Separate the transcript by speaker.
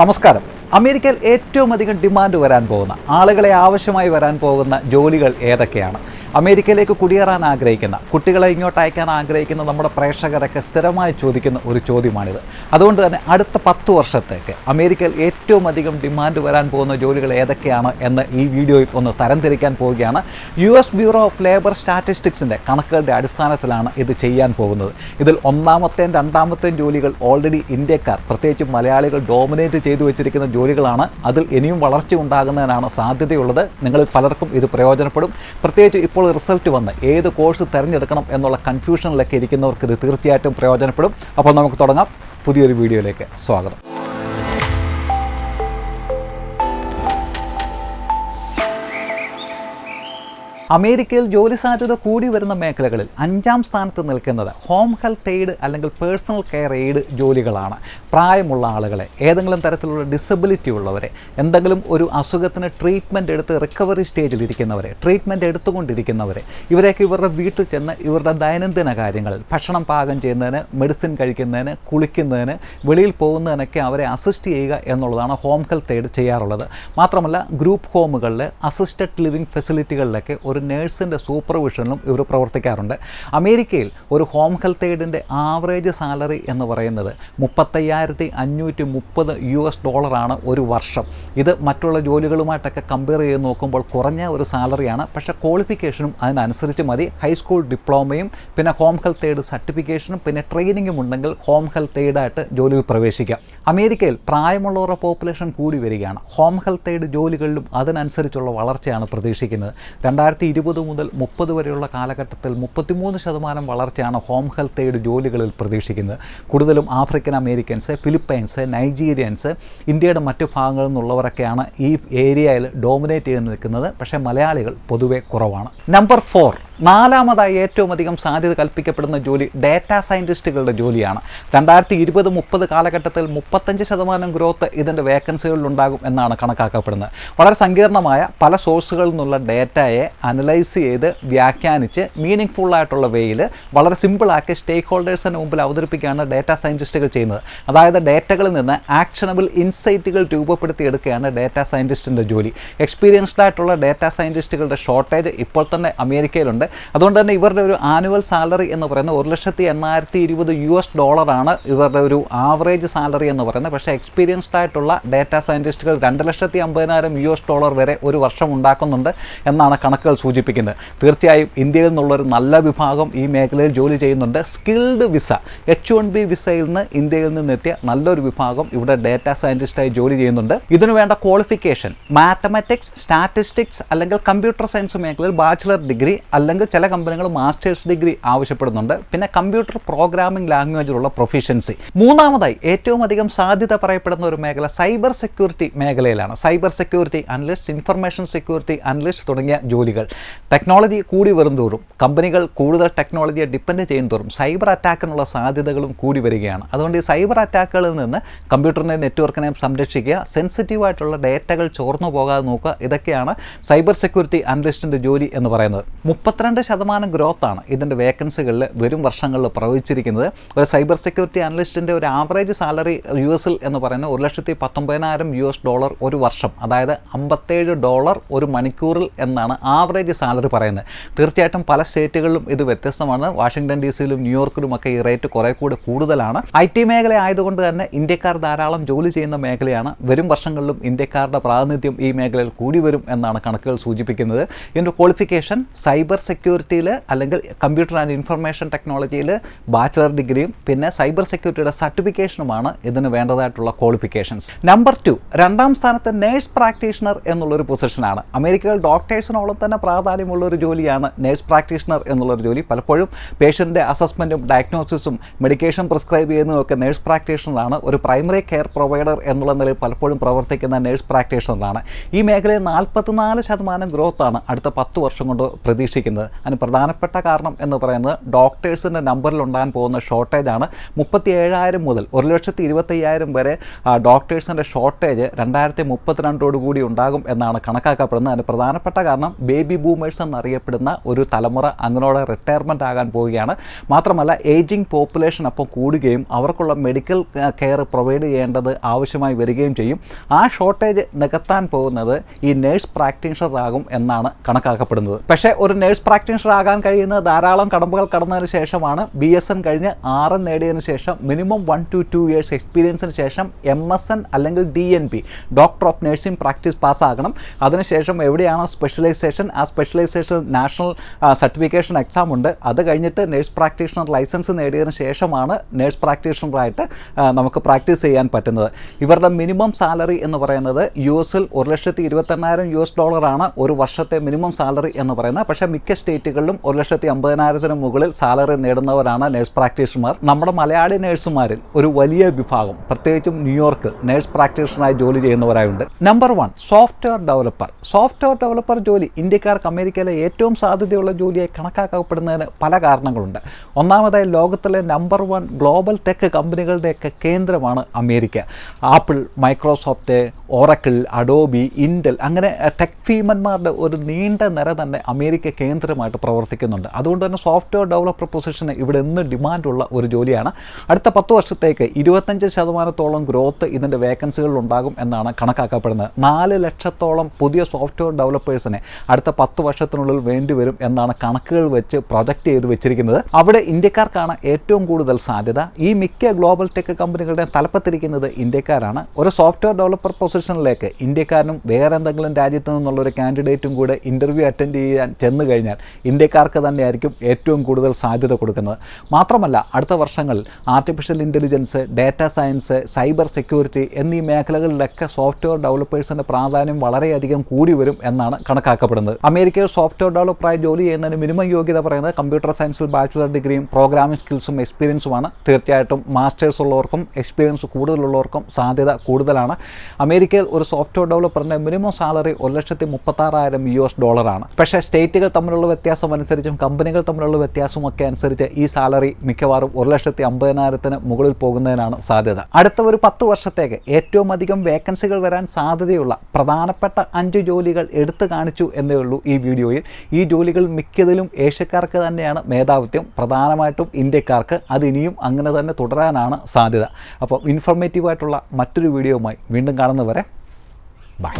Speaker 1: നമസ്കാരം. അമേരിക്കയിൽ ഏറ്റവും അധികം ഡിമാൻഡ് വരാൻ പോകുന്ന ആളുകളെ ആവശ്യമായി വരാൻ പോകുന്ന ജോലികൾ ഏതൊക്കെയാണ്? അമേരിക്കയിലേക്ക് കുടിയേറാൻ ആഗ്രഹിക്കുന്ന കുട്ടികളെ ഇങ്ങോട്ട് അയക്കാൻ ആഗ്രഹിക്കുന്ന നമ്മുടെ പ്രേക്ഷകരൊക്കെ സ്ഥിരമായി ചോദിക്കുന്ന ഒരു ചോദ്യമാണിത്. അതുകൊണ്ട് തന്നെ അടുത്ത പത്ത് വർഷത്തേക്ക് അമേരിക്കയിൽ ഏറ്റവും അധികം ഡിമാൻഡ് വരാൻ പോകുന്ന ജോലികൾ ഏതൊക്കെയാണ് എന്ന് ഈ വീഡിയോയിൽ ഒന്ന് തരംതിരിക്കാൻ പോവുകയാണ്. U S bureau of labour സ്റ്റാറ്റിസ്റ്റിക്സിന്റെ കണക്കുകളുടെ അടിസ്ഥാനത്തിലാണ് ഇത് ചെയ്യാൻ പോകുന്നത്. ഇതിൽ ഒന്നാമത്തെയും രണ്ടാമത്തെയും ജോലികൾ ഓൾറെഡി ഇന്ത്യക്കാർ പ്രത്യേകിച്ച് മലയാളികൾ ഡോമിനേറ്റ് ചെയ്തു വെച്ചിരിക്കുന്ന ജോലികളാണ്. അതിൽ ഇനിയും വളർച്ച ഉണ്ടാകുന്നതിനാണ് സാധ്യതയുള്ളത്. നിങ്ങളിൽ പലർക്കും ഇത് പ്രയോജനപ്പെടും. പ്രത്യേകിച്ച് ഇപ്പോൾ റിസൾട്ട് വന്ന് ഏത് കോഴ്സ് തിരഞ്ഞെടുക്കണം എന്നുള്ള കൺഫ്യൂഷനിലൊക്കെ ഇരിക്കുന്നവർക്ക് ഇത് തീർച്ചയായിട്ടും പ്രയോജനപ്പെടും. അപ്പോൾ നമുക്ക് തുടങ്ങാം. പുതിയൊരു വീഡിയോയിലേക്ക് സ്വാഗതം. അമേരിക്കയിൽ ജോലി സാധ്യത കൂടി വരുന്ന മേഖലകളിൽ അഞ്ചാം സ്ഥാനത്ത് നിൽക്കുന്നത് ഹോം ഹെൽത്ത് എയ്ഡ് അല്ലെങ്കിൽ പേഴ്സണൽ കെയർ എയ്ഡ് ജോലികളാണ്. പ്രായമുള്ള ആളുകളെ ഏതെങ്കിലും തരത്തിലുള്ള ഡിസബിലിറ്റി ഉള്ളവരെ എന്തെങ്കിലും ഒരു അസുഖത്തിന് ട്രീറ്റ്മെന്റ് എടുത്ത് റിക്കവറി സ്റ്റേജിൽ ഇരിക്കുന്നവരെ ട്രീറ്റ്മെന്റ് എടുത്തുകൊണ്ടിരിക്കുന്നവരെ ഇവരെയൊക്കെ ഇവരുടെ വീട്ടിൽ ചെന്ന് ഇവരുടെ ദൈനംദിന കാര്യങ്ങൾ ഭക്ഷണം പാകം ചെയ്യുന്നതിന് മെഡിസിൻ കഴിക്കുന്നതിന് കുളിക്കുന്നതിന് വെളിയിൽ പോകുന്നതിനൊക്കെ അവരെ അസിസ്റ്റ് ചെയ്യുക എന്നുള്ളതാണ് ഹോം ഹെൽത്ത് എയ്ഡ് ചെയ്യാറുള്ളത്. മാത്രമല്ല ഗ്രൂപ്പ് ഹോമുകളിൽ അസിസ്റ്റഡ് ലിവിംഗ് ഫെസിലിറ്റികളിലൊക്കെ ഒരു നേഴ്സിന്റെ സൂപ്പർവിഷനിലും ഇവർ പ്രവർത്തിക്കാറുണ്ട്. അമേരിക്കയിൽ ഒരു ഹോം ഹെൽത്ത് എയ്ഡിന്റെ ആവറേജ് സാലറി എന്ന് പറയുന്നത് മുപ്പത്തയ്യായിരത്തി അഞ്ഞൂറ്റി മുപ്പത് യു എസ് ഡോളറാണ് ഒരു വർഷം. ഇത് മറ്റുള്ള ജോലികളുമായിട്ടൊക്കെ കമ്പയർ ചെയ്ത് നോക്കുമ്പോൾ കുറഞ്ഞ ഒരു സാലറിയാണ്. പക്ഷേ ക്വാളിഫിക്കേഷനും അതിനനുസരിച്ച് മതി. ഹൈസ്കൂൾ ഡിപ്ലോമയും പിന്നെ ഹോം ഹെൽത്ത് എയ്ഡ് സർട്ടിഫിക്കേഷനും പിന്നെ ട്രെയിനിങ്ങും ഉണ്ടെങ്കിൽ ഹോം ഹെൽത്ത് എയ്ഡായിട്ട് ജോലിയിൽ പ്രവേശിക്കാം. അമേരിക്കയിൽ പ്രായമുള്ളവരുടെ പോപ്പുലേഷൻ കൂടി വരികയാണ്. ഹോം ഹെൽത്ത് എയ്ഡ് ജോലികളിലും അതിനനുസരിച്ചുള്ള വളർച്ചയാണ് പ്രതീക്ഷിക്കുന്നത്. രണ്ടായിരത്തി ഇരുപത് മുതൽ മുപ്പത് വരെയുള്ള കാലഘട്ടത്തിൽ മുപ്പത്തിമൂന്ന് ശതമാനം വളർച്ചയാണ് ഹോം ഹെൽത്ത് എയ്ഡ് ജോലികളിൽ പ്രതീക്ഷിക്കുന്നത്. കൂടുതലും ആഫ്രിക്കൻ അമേരിക്കൻസ് ഫിലിപ്പൈൻസ് നൈജീരിയൻസ് ഇന്ത്യയുടെ മറ്റു ഭാഗങ്ങളിൽ നിന്നുള്ളവരൊക്കെയാണ് ഈ ഏരിയയിൽ ഡോമിനേറ്റ് ചെയ്ത് നിൽക്കുന്നത്. പക്ഷേ മലയാളികൾ പൊതുവെ കുറവാണ്. Number four. നാലാമതായി ഏറ്റവും അധികം സാധ്യത കൽപ്പിക്കപ്പെടുന്ന ജോലി ഡാറ്റാ സയന്റിസ്റ്റുകളുടെ ജോലിയാണ്. രണ്ടായിരത്തി ഇരുപത് മുപ്പത് കാലഘട്ടത്തിൽ മുപ്പത്തഞ്ച് ശതമാനം ഗ്രോത്ത് ഇതിന്റെ വേക്കൻസികളിൽ ഉണ്ടാകും എന്നാണ് കണക്കാക്കപ്പെടുന്നത്. വളരെ സങ്കീർണമായ പല സോഴ്സുകളിൽ നിന്നുള്ള ഡേറ്റയെ അനലൈസ് ചെയ്ത് വ്യാഖ്യാനിച്ച് മീനിങ് ഫുൾ ആയിട്ടുള്ള വേയിൽ വളരെ സിമ്പിളാക്കി സ്റ്റേക്ക് ഹോൾഡേഴ്സിന് മുമ്പിൽ അവതരിപ്പിക്കുകയാണ് ഡാറ്റാ സയന്റിസ്റ്റുകൾ ചെയ്യുന്നത്. അതായത് ഡേറ്റകളിൽ നിന്ന് ആക്ഷനബിൾ ഇൻസൈറ്റുകൾ രൂപപ്പെടുത്തിയെടുക്കുകയാണ് ഡാറ്റാ സയന്റിസ്റ്റിന്റെ ജോലി. എക്സ്പീരിയൻസ്ഡ് ആയിട്ടുള്ള ഡാറ്റാ സയന്റിസ്റ്റുകളുടെ ഷോർട്ടേജ് ഇപ്പോൾ തന്നെ അമേരിക്കയിലുണ്ട്. അതുകൊണ്ട് തന്നെ ഇവരുടെ ഒരു ആനുവൽ സാലറി എന്ന് പറയുന്നത് ഒരു ലക്ഷത്തി എണ്ണായിരത്തി ഇരുപത് യു എസ് ഡോളറാണ് ഇവരുടെ ഒരു ആവറേജ് സാലറി എന്ന് പറയുന്നത്. പക്ഷേ എക്സ്പീരിയൻസ്ഡ് ആയിട്ടുള്ള ഡാറ്റാ സയന്റിസ്റ്റുകൾ രണ്ട് ലക്ഷത്തി അമ്പതിനായിരം യു എസ് ഡോളർ വരെ ഒരു വർഷം ഉണ്ടാക്കുന്നുണ്ട് എന്നാണ് കണക്കുകൾ സൂചിപ്പിക്കുന്നത്. തീർച്ചയായും ഇന്ത്യയിൽ നിന്നുള്ളൊരു നല്ല വിഭാഗം ഈ മേഖലയിൽ ജോലി ചെയ്യുന്നുണ്ട്. Skilled visa H one B വിസയിൽ നിന്ന് ഇന്ത്യയിൽ നിന്നെത്തിയ നല്ലൊരു വിഭാഗം ഇവിടെ ഡാറ്റാ സയന്റിസ്റ്റായി ജോലി ചെയ്യുന്നുണ്ട്. ഇതിനു വേണ്ട ക്വാളിഫിക്കേഷൻ മാത്തമാറ്റിക്സ് സ്റ്റാറ്റിസ്റ്റിക്സ് അല്ലെങ്കിൽ കമ്പ്യൂട്ടർ സയൻസ് മേഖലയിൽ ബാച്ചിലർ ഡിഗ്രി അല്ലെങ്കിൽ ചില കമ്പനികൾ മാസ്റ്റേഴ്സ് ഡിഗ്രി ആവശ്യപ്പെടുന്നുണ്ട്. പിന്നെ കമ്പ്യൂട്ടർ പ്രോഗ്രാമിംഗ് ലാംഗ്വേജിലുള്ള പ്രൊഫീഷ്യൻസി മൂന്നാമതായി ഏറ്റവും അധികം സാധ്യത പറയപ്പെടുന്ന ഒരു മേഖല സൈബർ സെക്യൂരിറ്റി മേഖലയിലാണ്. Cyber security analyst information security analyst തുടങ്ങിയ ജോലികൾ. ടെക്നോളജി കൂടി വരും തോറും കമ്പനികൾ കൂടുതൽ ടെക്നോളജിയെ ഡിപ്പെൻഡ് ചെയ്യും തോറും സൈബർ അറ്റാക്കിനുള്ള സാധ്യതകളും കൂടി വരികയാണ്. അതുകൊണ്ട് ഈ സൈബർ അറ്റാക്കുകളിൽ നിന്ന് കമ്പ്യൂട്ടറിനെ നെറ്റ്വർക്കിനെയും സംരക്ഷിക്കുക സെൻസിറ്റീവ് ആയിട്ടുള്ള ഡേറ്റകൾ ചോർന്നു പോകാതെ നോക്കുക ഇതൊക്കെയാണ് സൈബർ സെക്യൂരിറ്റി അനലിസ്റ്റിന്റെ ജോലി എന്ന് പറയുന്നത്. മുപ്പത്തിരണ്ട് ശതമാനം ഗ്രോത്താണ് ഇതിന്റെ വേക്കൻസികളിൽ വരും വർഷങ്ങളിൽ പ്രവചിച്ചിരിക്കുന്നത് ഒരു സൈബർ സെക്യൂരിറ്റി അനലിസ്റ്റിന്റെ ഒരു ആവറേജ് സാലറി യു എസിൽ എന്ന് പറയുന്നത് ഒരു ലക്ഷത്തി പത്തൊമ്പതിനായിരം യു എസ് ഡോളർ ഒരു വർഷം അതായത് അമ്പത്തേഴ് ഡോളർ ഒരു മണിക്കൂറിൽ എന്നാണ് ആവറേജ് സാലറി പറയുന്നത്. തീർച്ചയായിട്ടും പല സ്റ്റേറ്റുകളിലും ഇത് വ്യത്യസ്തമാണ്. വാഷിംഗ്ടൺ ഡി സിയിലും ന്യൂയോർക്കിലും ഒക്കെ ഈ റേറ്റ് കുറേ കൂടി കൂടുതലാണ്. ഐ ടി മേഖല ആയതുകൊണ്ട് തന്നെ ഇന്ത്യക്കാർ ധാരാളം ജോലി ചെയ്യുന്ന മേഖലയാണ്. വരും വർഷങ്ങളിലും ഇന്ത്യക്കാരുടെ പ്രാതിനിധ്യം ഈ മേഖലയിൽ കൂടി വരും എന്നാണ് കണക്കുകൾ സൂചിപ്പിക്കുന്നത്. ഇതിന്റെ ക്വാളിഫിക്കേഷൻ സൈബർ സെക്യൂരിറ്റിയിൽ അല്ലെങ്കിൽ കമ്പ്യൂട്ടർ ആൻഡ് ഇൻഫർമേഷൻ ടെക്നോളജിയിൽ ബാച്ചിലർ ഡിഗ്രിയും പിന്നെ സൈബർ സെക്യൂരിറ്റിയുടെ സർട്ടിഫിക്കേഷനുമാണ് ഇതിന് വേണ്ടതായിട്ടുള്ള ക്വാളിഫിക്കേഷൻസ് നമ്പർ ടു രണ്ടാം സ്ഥാനത്ത് നേഴ്സ് പ്രാക്ടീഷണർ എന്നുള്ളൊരു പൊസിഷനാണ് അമേരിക്കയിൽ ഡോക്ടേഴ്സിനോളം തന്നെ പ്രാധാന്യമുള്ള ഒരു ജോലിയാണ് നേഴ്സ് പ്രാക്ടീഷണർ എന്നുള്ളൊരു ജോലി. പലപ്പോഴും പേഷ്യന്റെ അസസ്മെന്റും ഡയഗ്നോസിസും മെഡിക്കേഷൻ പ്രിസ്ക്രൈബ് ചെയ്യുന്നതൊക്കെ നേഴ്സ് പ്രാക്ടീഷണറാണ് ഒരു പ്രൈമറി കെയർ പ്രൊവൈഡർ എന്നുള്ള നിലയിൽ പലപ്പോഴും പ്രവർത്തിക്കുന്ന നേഴ്സ് പ്രാക്ടീഷണറാണ് ഈ മേഖലയിൽ നാൽപ്പത്തിനാല് ശതമാനം ഗ്രോത്താണ് അടുത്ത പത്ത് വർഷം കൊണ്ട് പ്രതീക്ഷിക്കുന്നത്. വരുന്നത് അതിന് പ്രധാനപ്പെട്ട കാരണം എന്ന് പറയുന്നത് ഡോക്ടേഴ്സിന്റെ നമ്പറിൽ ഉണ്ടാകാൻ പോകുന്ന ഷോർട്ടേജാണ് മുപ്പത്തി ഏഴായിരം മുതൽ ഒരു ലക്ഷത്തി ഇരുപത്തയ്യായിരം വരെ ഡോക്ടേഴ്സിന്റെ ഷോർട്ടേജ് രണ്ടായിരത്തി മുപ്പത്തിരണ്ടോട് കൂടി ഉണ്ടാകും എന്നാണ് കണക്കാക്കപ്പെടുന്നത്. അതിന് പ്രധാനപ്പെട്ട കാരണം ബേബി ബൂമേഴ്സ് എന്നറിയപ്പെടുന്ന ഒരു തലമുറ അങ്ങനോടെ റിട്ടയർമെന്റ് ആകാൻ പോവുകയാണ്. മാത്രമല്ല ഏജിങ് പോപ്പുലേഷൻ അപ്പോൾ കൂടുകയും അവർക്കുള്ള മെഡിക്കൽ കെയർ പ്രൊവൈഡ് ചെയ്യേണ്ടത് ആവശ്യമായി വരികയും ചെയ്യും. ആ ഷോർട്ടേജ് നികത്താൻ പോകുന്നത് ഈ നേഴ്സ് പ്രാക്ടീഷണർ ആകും എന്നാണ് കണക്കാക്കപ്പെടുന്നത്. പക്ഷേ ഒരു നേഴ്സ് പ്രാക്ടീഷണർ ആകാൻ കഴിയുന്ന ധാരാളം കടമ്പകൾ കടന്നതിന് ശേഷമാണ് ബി എസ് എൻ കഴിഞ്ഞ് ആറ് നേടിയതിന് ശേഷം minimum one to two years എക്സ്പീരിയൻസിന് ശേഷം എം എസ് എൻ അല്ലെങ്കിൽ D N P doctor of nursing practice പാസ്സാകണം. അതിനുശേഷം എവിടെയാണോ സ്പെഷ്യലൈസേഷൻ ആ സ്പെഷ്യലൈസേഷൻ നാഷണൽ സർട്ടിഫിക്കേഷൻ എക്സാം ഉണ്ട്. അത് കഴിഞ്ഞിട്ട് നേഴ്സ് പ്രാക്ടീഷണർ ലൈസൻസ് നേടിയതിന് ശേഷമാണ് നേഴ്സ് പ്രാക്ടീഷണറായിട്ട് നമുക്ക് പ്രാക്ടീസ് ചെയ്യാൻ പറ്റുന്നത്. ഇവരുടെ മിനിമം സാലറി എന്ന് പറയുന്നത് യു എസിൽ ഒരു ലക്ഷത്തി ഇരുപത്തെണ്ണായിരം യു എസ് ഡോളറാണ് ഒരു വർഷത്തെ മിനിമം സാലറി എന്ന് പറയുന്നത്. പക്ഷേ മിക്ക സ്റ്റേറ്റുകളിലും ഒരു ലക്ഷത്തി അമ്പതിനായിരത്തിന് മുകളിൽ സാലറി നേടുന്നവരാണ് നേഴ്സ് പ്രാക്ടീഷണർമാർ നമ്മുടെ മലയാളി നേഴ്സുമാരിൽ ഒരു വലിയ വിഭാഗം പ്രത്യേകിച്ചും ന്യൂയോർക്കിൽ നേഴ്സ് പ്രാക്ടീഷണറായി ജോലി ചെയ്യുന്നവരായുണ്ട്. Number one software developer software developer ജോലി ഇന്ത്യക്കാർക്ക് അമേരിക്കയിലെ ഏറ്റവും സാധ്യതയുള്ള ജോലിയായി കണക്കാക്കപ്പെടുന്നതിന് പല കാരണങ്ങളുണ്ട്. ഒന്നാമതായി ലോകത്തിലെ നമ്പർ വൺ ഗ്ലോബൽ ടെക് കമ്പനികളുടെയൊക്കെ കേന്ദ്രമാണ് America. Apple Microsoft Oracle Adobe Intel അങ്ങനെ ടെക് ഫീമന്മാരുടെ ഒരു നീണ്ട നിര തന്നെ അമേരിക്ക കേന്ദ്രമായിട്ട് പ്രവർത്തിക്കുന്നുണ്ട്. അതുകൊണ്ട് തന്നെ സോഫ്റ്റ്വെയർ ഡെവലപ്പർ പൊസിഷന് ഇവിടെ എന്ന് ഡിമാൻഡുള്ള ഒരു ജോലിയാണ്. അടുത്ത പത്ത് വർഷത്തേക്ക് ഇരുപത്തഞ്ച് ശതമാനത്തോളം ഗ്രോത്ത് ഇതിന്റെ വേക്കൻസികളിൽ ഉണ്ടാകും എന്നാണ് കണക്കാക്കപ്പെടുന്നത്. നാല് ലക്ഷത്തോളം പുതിയ സോഫ്റ്റ്വെയർ ഡെവലപ്പേഴ്സിനെ അടുത്ത പത്ത് വർഷത്തിനുള്ളിൽ വേണ്ടിവരും എന്നാണ് കണക്കുകൾ വെച്ച് പ്രൊജക്റ്റ് ചെയ്ത് വെച്ചിരിക്കുന്നത്. അവിടെ ഇന്ത്യക്കാർക്കാണ് ഏറ്റവും കൂടുതൽ സാധ്യത. ഈ മിക്ക ഗ്ലോബൽ ടെക് കമ്പനികളുടെ തലപ്പത്തിരിക്കുന്നത് ഇന്ത്യക്കാരാണ്. ഒരു സോഫ്റ്റ്വെയർ ഡെവലപ്പർ പൊസിഷനിലേക്ക് ഇന്ത്യക്കാരനും വേറെ എന്തെങ്കിലും രാജ്യത്ത് നിന്നുള്ള ഒരു കാൻഡിഡേറ്റും കൂടെ ഇന്റർവ്യൂ അറ്റൻഡ് ചെയ്യാൻ ചെന്നു കഴിഞ്ഞാൽ ഇന്ത്യക്കാർക്ക് തന്നെയായിരിക്കും ഏറ്റവും കൂടുതൽ സാധ്യത കൊടുക്കുന്നത്. മാത്രമല്ല അടുത്ത വർഷങ്ങളിൽ artificial intelligence data science cyber security എന്നീ മേഖലകളിലൊക്കെ സോഫ്റ്റ്വെയർ ഡെവലപ്പേഴ്സിന്റെ പ്രാധാന്യം വളരെയധികം കൂടി വരും എന്നാണ് കണക്കാക്കപ്പെടുന്നത്. അമേരിക്കയിൽ സോഫ്റ്റ്വെയർ ഡെവലപ്പറായി ജോലി ചെയ്യുന്നതിന് മിനിമം യോഗ്യത പറയുന്നത് കമ്പ്യൂട്ടർ സയൻസിൽ ബാച്ചിലർ ഡിഗ്രിയും പ്രോഗ്രാമിംഗ് സ്കിൽസും എക്സ്പീരിയൻസുമാണ് തീർച്ചയായിട്ടും മാസ്റ്റേഴ്സ് ഉള്ളവർക്കും എക്സ്പീരിയൻസ് കൂടുതലുള്ളവർക്കും സാധ്യത കൂടുതലാണ്. അമേരിക്കയിൽ ഒരു സോഫ്റ്റ്വെയർ ഡെവലപ്പറിന്റെ മിനിമം സാലറി ഒരു ലക്ഷത്തി മുപ്പത്താറായിരം യു എസ് ഡോളറാണ് പക്ഷേ സ്റ്റേറ്റുകൾ തമ്മിലുള്ള വ്യത്യാസം അനുസരിച്ചും കമ്പനികൾ തമ്മിലുള്ള വ്യത്യാസമൊക്കെ അനുസരിച്ച് ഈ സാലറി മിക്കവാറും ഒരു ലക്ഷത്തി അമ്പതിനായിരത്തിന് മുകളിൽ പോകുന്നതിനാണ് സാധ്യത. അടുത്ത ഒരു പത്ത് വർഷത്തേക്ക് ഏറ്റവും അധികം വേക്കൻസികൾ വരാൻ സാധ്യതയുള്ള പ്രധാനപ്പെട്ട അഞ്ച് ജോലികൾ എടുത്തു കാണിച്ചു എന്നേ ഉള്ളൂ ഈ വീഡിയോയിൽ. ഈ ജോലികൾ മിക്കതിലും ഏഷ്യക്കാർക്ക് തന്നെയാണ് മേധാവിത്വം. പ്രധാനമായിട്ടും ഇന്ത്യക്കാർക്ക് അത് ഇനിയും അങ്ങനെ തന്നെ തുടരാനാണ് സാധ്യത. അപ്പോൾ ഇൻഫോർമേറ്റീവായിട്ടുള്ള മറ്റൊരു വീഡിയോയുമായി വീണ്ടും കാണുന്നവരെ ബൈ